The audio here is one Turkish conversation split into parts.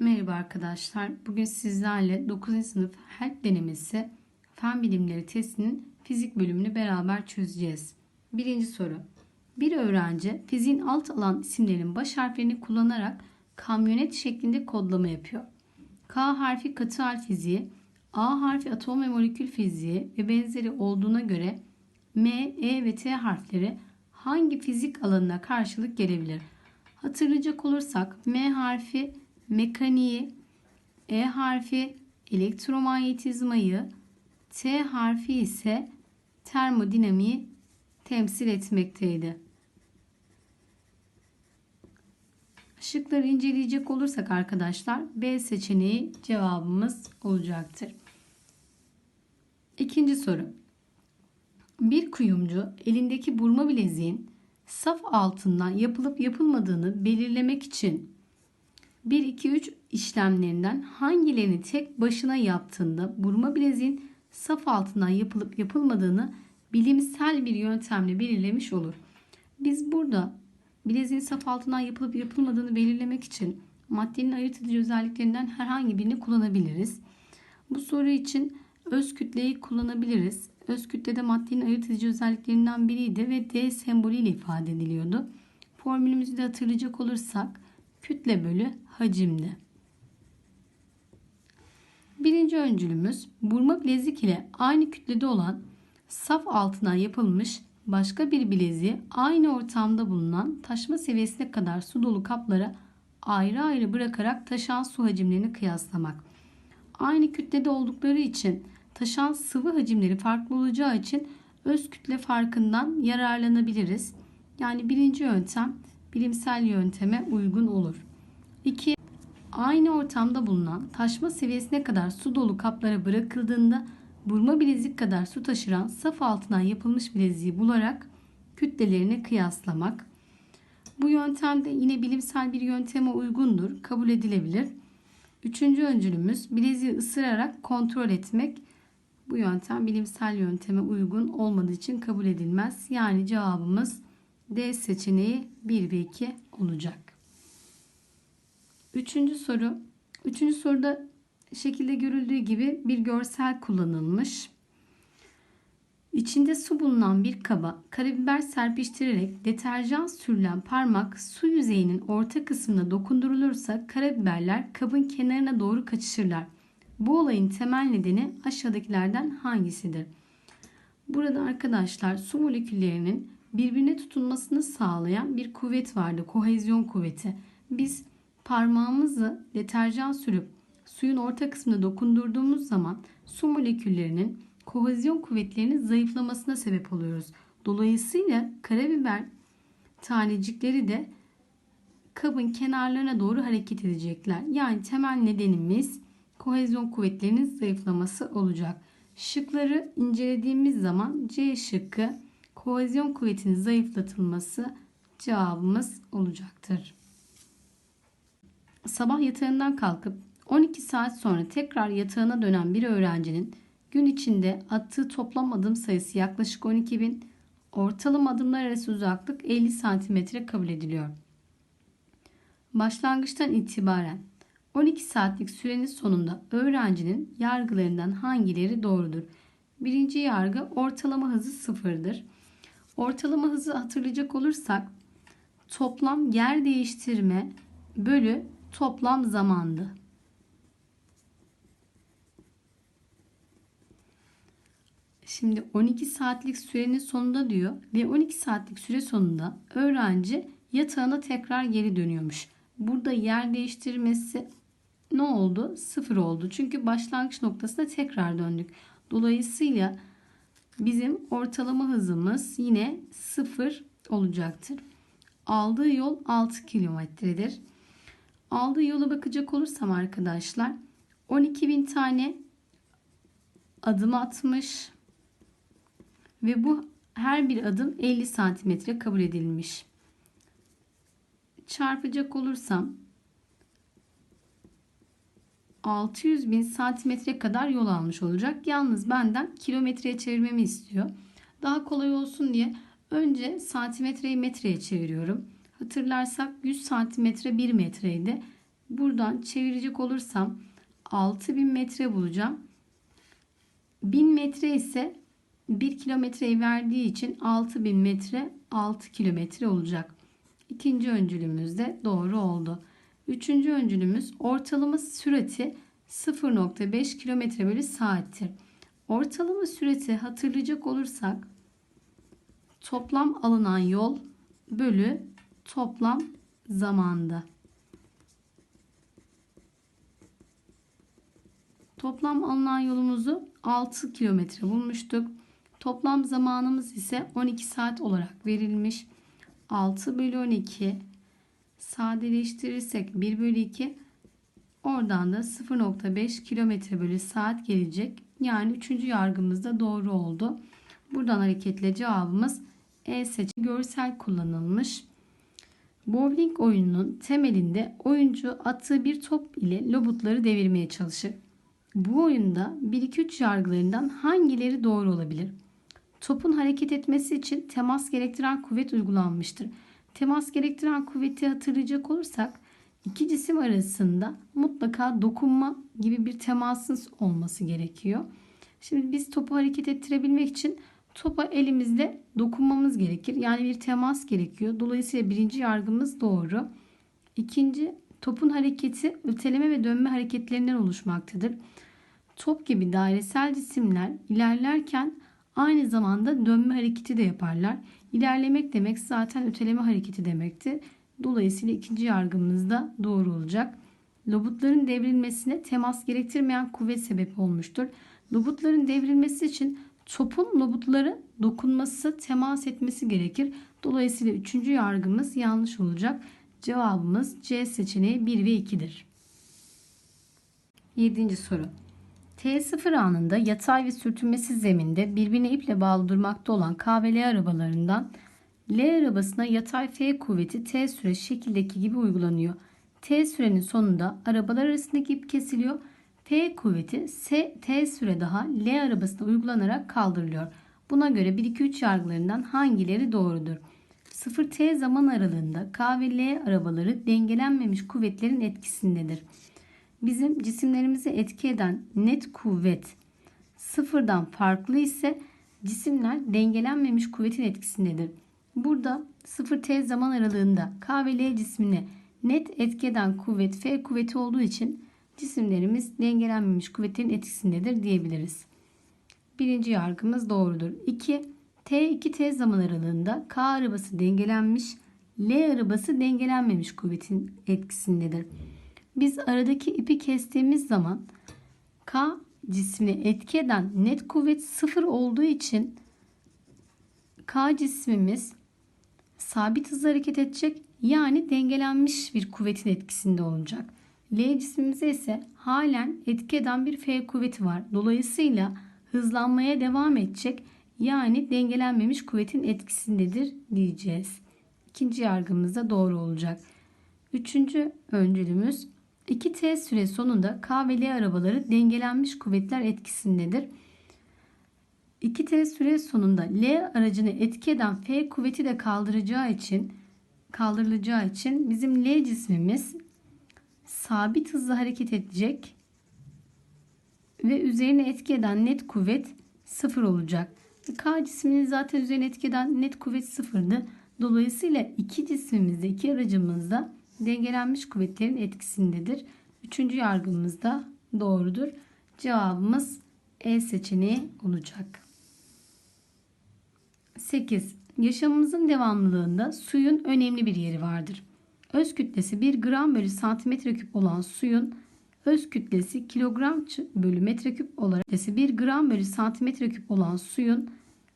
Merhaba arkadaşlar. Bugün sizlerle 9. sınıf HELP denemesi Fen Bilimleri testinin fizik bölümünü beraber çözeceğiz. Birinci soru. Bir öğrenci fiziğin alt alan isimlerinin baş harflerini kullanarak kamyonet şeklinde kodlama yapıyor. K harfi katı hal fiziği, A harfi atom ve molekül fiziği ve benzeri olduğuna göre M, E ve T harfleri hangi fizik alanına karşılık gelebilir? Hatırlayacak olursak M harfi mekaniği, E harfi elektromanyetizmayı, T harfi ise termodinamiği temsil etmekteydi. Şıkları inceleyecek olursak arkadaşlar B seçeneği cevabımız olacaktır. İkinci soru. Bir kuyumcu elindeki burma bileziğin saf altından yapılıp yapılmadığını belirlemek için 1 2 3 işlemlerinden hangilerini tek başına yaptığında burma bileziğin saf altından yapılıp yapılmadığını bilimsel bir yöntemle belirlemiş olur. Biz burada bileziğin saf altından yapılıp yapılmadığını belirlemek için maddenin ayırt edici özelliklerinden herhangi birini kullanabiliriz. Bu soru için öz kütleyi kullanabiliriz. Öz kütlede maddenin ayırt edici özelliklerinden biriydi ve D sembolüyle ifade ediliyordu. Formülümüzü de hatırlayacak olursak kütle bölü hacimdi. Birinci öncülümüz burma bilezik ile aynı kütlede olan saf altından yapılmış başka bir bileziği aynı ortamda bulunan taşma seviyesine kadar su dolu kaplara ayrı ayrı bırakarak taşan su hacimlerini kıyaslamak. Aynı kütlede oldukları için taşan sıvı hacimleri farklı olacağı için öz kütle farkından yararlanabiliriz. Yani birinci yöntem bilimsel yönteme uygun olur. 2. Aynı ortamda bulunan taşma seviyesine kadar su dolu kaplara bırakıldığında burma bilezik kadar su taşıran saf altından yapılmış bileziği bularak kütlelerini kıyaslamak. Bu yöntem de yine bilimsel bir yönteme uygundur, kabul edilebilir. Üçüncü öncülümüz bileziği ısırarak kontrol etmek. Bu yöntem bilimsel yönteme uygun olmadığı için kabul edilmez. Yani cevabımız D seçeneği 1 ve 2 olacak. Üçüncü soru. Üçüncü soruda şekilde görüldüğü gibi bir görsel kullanılmış. İçinde su bulunan bir kaba karabiber serpiştirerek deterjan sürülen parmak su yüzeyinin orta kısmına dokundurulursa karabiberler kabın kenarına doğru kaçışırlar. Bu olayın temel nedeni aşağıdakilerden hangisidir? Burada arkadaşlar su moleküllerinin birbirine tutunmasını sağlayan bir kuvvet vardı. Kohezyon kuvveti. Biz parmağımızı deterjan sürüp suyun orta kısmına dokundurduğumuz zaman su moleküllerinin kohezyon kuvvetlerinin zayıflamasına sebep oluyoruz. Dolayısıyla karabiber tanecikleri de kabın kenarlarına doğru hareket edecekler. Yani temel nedenimiz kohezyon kuvvetlerinin zayıflaması olacak. Şıkları incelediğimiz zaman C şıkkı kohezyon kuvvetinin zayıflatılması cevabımız olacaktır. Sabah yatağından kalkıp 12 saat sonra tekrar yatağına dönen bir öğrencinin gün içinde attığı toplam adım sayısı yaklaşık 12 bin, ortalama adımlar arası uzaklık 50 santimetre kabul ediliyor. Başlangıçtan itibaren 12 saatlik sürenin sonunda öğrencinin yargılarından hangileri doğrudur? Birinci yargı ortalama hızı sıfırdır. Ortalama hızı hatırlayacak olursak toplam yer değiştirme bölü toplam zamandı. Şimdi 12 saatlik sürenin sonunda diyor ve 12 saatlik süre sonunda öğrenci yatağına tekrar geri dönüyormuş. Burada yer değiştirmesi ne oldu? Sıfır oldu. Çünkü başlangıç noktasına tekrar döndük. Dolayısıyla bizim ortalama hızımız yine sıfır olacaktır. Aldığı yol 6 kilometredir. Aldığı yola bakacak olursam arkadaşlar 12 bin tane adım atmış ve bu her bir adım 50 santimetre kabul edilmiş. Çarpacak olursam 600 bin santimetre kadar yol almış olacak. Yalnız benden kilometreye çevirmemi istiyor. Daha kolay olsun diye önce santimetreyi metreye çeviriyorum. Hatırlarsak 100 santimetre 1 metreydi. Buradan çevirecek olursam 6000 metre bulacağım. 1000 metre ise 1 kilometreyi verdiği için 6000 metre 6 kilometre olacak. İkinci öncülümüz de doğru oldu. Üçüncü öncülümüz ortalama sürati 0.5 kilometre bölü saattir. Ortalama süreti hatırlayacak olursak toplam alınan yol bölü toplam zamanda. Toplam alınan yolumuzu 6 kilometre bulmuştuk. Toplam zamanımız ise 12 saat olarak verilmiş. 6 bölü 12 sadeleştirirsek 1 bölü 2 oradan da 0.5 kilometre bölü saat gelecek. Yani üçüncü yargımız da doğru oldu. Buradan hareketle cevabımız E seçeneği görsel kullanılmış. Bowling oyununun temelinde oyuncu attığı bir top ile lobutları devirmeye çalışır. Bu oyunda 1-2-3 yargılarından hangileri doğru olabilir? Topun hareket etmesi için temas gerektiren kuvvet uygulanmıştır. Temas gerektiren kuvveti hatırlayacak olursak iki cisim arasında mutlaka dokunma gibi bir temasın olması gerekiyor. Şimdi biz topu hareket ettirebilmek için topa elimizle dokunmamız gerekir. Yani bir temas gerekiyor. Dolayısıyla birinci yargımız doğru. İkinci topun hareketi öteleme ve dönme hareketlerinden oluşmaktadır. Top gibi dairesel cisimler ilerlerken aynı zamanda dönme hareketi de yaparlar. İlerlemek demek zaten öteleme hareketi demektir. Dolayısıyla ikinci yargımız da doğru olacak. Lobutların devrilmesine temas gerektirmeyen kuvvet sebep olmuştur. Lobutların devrilmesi için topun lobutları dokunması, temas etmesi gerekir. Dolayısıyla üçüncü yargımız yanlış olacak. Cevabımız C seçeneği 1 ve 2'dir. Yedinci soru. T0 anında yatay ve sürtünmesiz zeminde birbirine iple bağlı durmakta olan K ve L arabalarından L arabasına yatay F kuvveti T süre şekildeki gibi uygulanıyor. T sürenin sonunda arabalar arasındaki ip kesiliyor. F kuvveti S, T süre daha L arabasına uygulanarak kaldırılıyor. Buna göre 1-2-3 yargılarından hangileri doğrudur? 0T zaman aralığında K ve L arabaları dengelenmemiş kuvvetlerin etkisindedir. Bizim cisimlerimizi etki eden net kuvvet sıfırdan farklı ise cisimler dengelenmemiş kuvvetin etkisindedir. Burada 0T zaman aralığında K ve L cismine net etki eden kuvvet F kuvveti olduğu için cisimlerimiz dengelenmemiş kuvvetlerin etkisindedir diyebiliriz. Birinci yargımız doğrudur. 2. T2T zaman aralığında K arabası dengelenmiş, L arabası dengelenmemiş kuvvetin etkisindedir. Biz aradaki ipi kestiğimiz zaman K cismine etki eden net kuvvet sıfır olduğu için K cismimiz sabit hızla hareket edecek yani dengelenmiş bir kuvvetin etkisinde olacak. L cismimize ise halen etki eden bir F kuvveti var. Dolayısıyla hızlanmaya devam edecek yani dengelenmemiş kuvvetin etkisindedir diyeceğiz. İkinci yargımız da doğru olacak. Üçüncü öncülümüz 2T süre sonunda K ve L arabaları dengelenmiş kuvvetler etkisindedir. 2T süre sonunda L aracını etki eden F kuvveti de kaldıracağı için kaldırılacağı için bizim L cismimiz sabit hızla hareket edecek ve üzerine etki eden net kuvvet sıfır olacak. K cisminin zaten üzerine etki eden net kuvvet sıfırdı. Dolayısıyla iki cismimizde, iki aracımızda dengelenmiş kuvvetlerin etkisindedir. Üçüncü yargımız da doğrudur. Cevabımız E seçeneği olacak. 8. Yaşamımızın devamlılığında suyun önemli bir yeri vardır. Öz kütlesi 1 gram bölü santimetre küp olan suyun öz kütlesi kilogram bölü metreküp olarak kütlesi 1 gram bölü santimetre küp olan suyun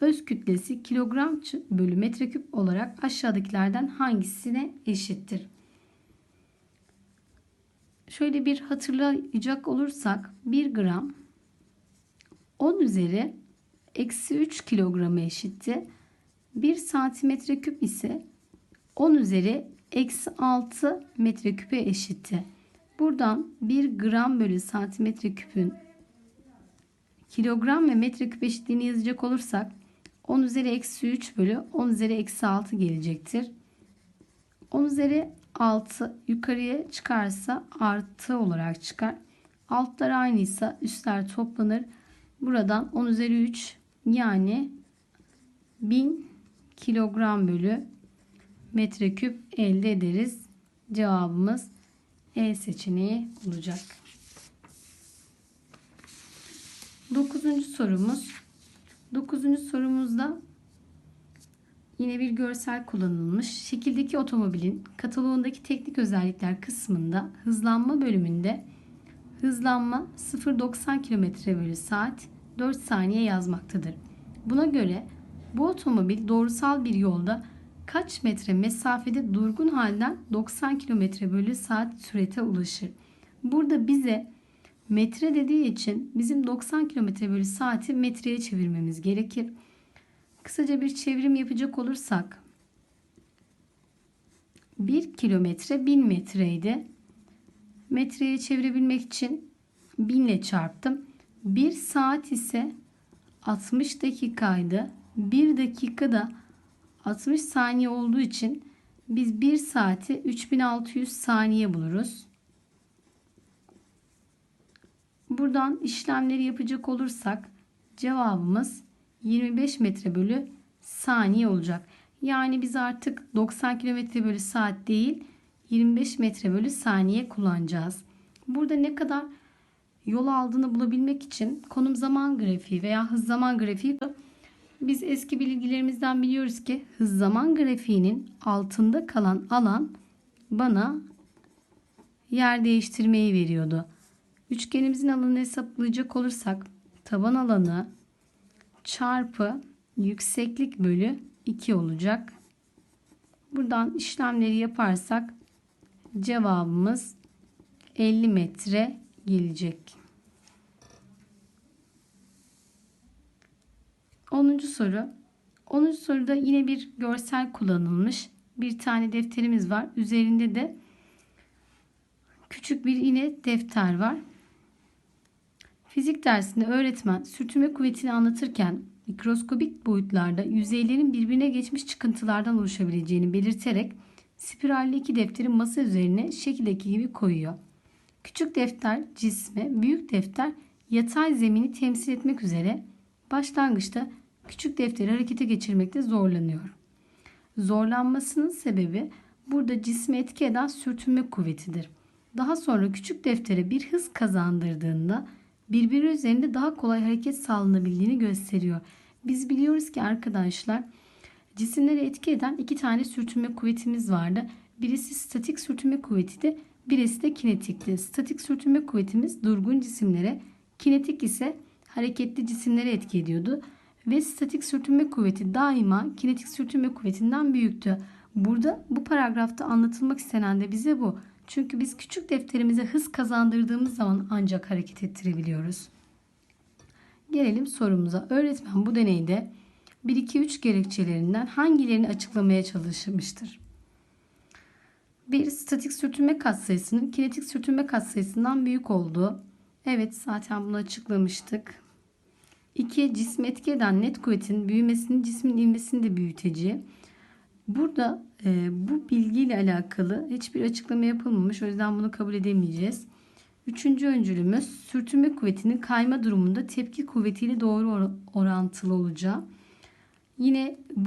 öz kütlesi kilogram bölü metreküp olarak aşağıdakilerden hangisine eşittir? Şöyle bir hatırlayacak olursak 1 gram 10 üzeri eksi 3 kilograma eşitti. 1 santimetre küp ise 10 üzeri eksi 6 metreküpe eşitti. Buradan 1 gram bölü santimetre küpün kilogram ve metreküp eşitliğini yazacak olursak 10 üzeri eksi 3 bölü 10 üzeri eksi 6 gelecektir. 10 üzeri 6 yukarıya çıkarsa artı olarak çıkar. Altlar aynıysa üstler toplanır. Buradan 10 üzeri 3 yani 1000 kilogram bölü metreküp elde ederiz. Cevabımız E seçeneği olacak. Dokuzuncu sorumuz. Dokuzuncu sorumuzda yine bir görsel kullanılmış. Şekildeki otomobilin kataloğundaki teknik özellikler kısmında hızlanma bölümünde hızlanma 0.90 km bölü saat 4 saniye yazmaktadır. Buna göre bu otomobil doğrusal bir yolda kaç metre mesafede durgun halden 90 km bölü saat sürete ulaşır? Burada bize metre dediği için bizim 90 km bölü saati metreye çevirmemiz gerekir. Kısaca bir çevrim yapacak olursak 1 kilometre 1000 metreydi. Metreye çevirebilmek için 1000 ile çarptım. 1 saat ise 60 dakikaydı. 1 dakikada 60 saniye olduğu için biz 1 saati 3600 saniye buluruz. Buradan işlemleri yapacak olursak cevabımız 25 metre bölü saniye olacak. Yani biz artık 90 km bölü saat değil 25 metre bölü saniye kullanacağız. Burada ne kadar yol aldığını bulabilmek için konum zaman grafiği veya hız zaman grafiği biz eski bilgilerimizden biliyoruz ki hız zaman grafiğinin altında kalan alan bana yer değiştirmeyi veriyordu. Üçgenimizin alanını hesaplayacak olursak taban alanı çarpı yükseklik bölü 2 olacak. Buradan işlemleri yaparsak cevabımız 50 metre gelecek. 10. soru. 10. soruda yine bir görsel kullanılmış. Bir tane defterimiz var. Üzerinde de küçük bir yine defter var. Fizik dersinde öğretmen sürtünme kuvvetini anlatırken mikroskobik boyutlarda yüzeylerin birbirine geçmiş çıkıntılardan oluşabileceğini belirterek spiralli iki defteri masa üzerine şekildeki gibi koyuyor. Küçük defter cisme, büyük defter yatay zemini temsil etmek üzere başlangıçta küçük defteri harekete geçirmekte zorlanıyor. Zorlanmasının sebebi burada cisme etki eden sürtünme kuvvetidir. Daha sonra küçük deftere bir hız kazandırdığında birbiri üzerinde daha kolay hareket sağlanabildiğini gösteriyor. Biz biliyoruz ki arkadaşlar cisimlere etki eden iki tane sürtünme kuvvetimiz vardı. Birisi statik sürtünme kuvvetiydi, birisi de kinetikti. Statik sürtünme kuvvetimiz durgun cisimlere, kinetik ise hareketli cisimlere etki ediyordu. Ve statik sürtünme kuvveti daima kinetik sürtünme kuvvetinden büyüktü. Burada bu paragrafta anlatılmak istenen de bize bu. Çünkü biz küçük defterimize hız kazandırdığımız zaman ancak hareket ettirebiliyoruz. Gelelim sorumuza. Öğretmen bu deneyde 1 2 3 gerekçelerinden hangilerini açıklamaya çalışmıştır? 1. Statik sürtünme katsayısının kinetik sürtünme katsayısından büyük olduğu. Evet zaten bunu açıklamıştık. 2. Cismi etki eden net kuvvetin büyümesinin cismin ivmesini de büyüteceği. Burada e, bu bilgiyle alakalı hiçbir açıklama yapılmamış. O yüzden bunu kabul edemeyeceğiz. Üçüncü öncülümüz sürtünme kuvvetinin kayma durumunda tepki kuvvetiyle doğru or- orantılı olacağı. Yine bu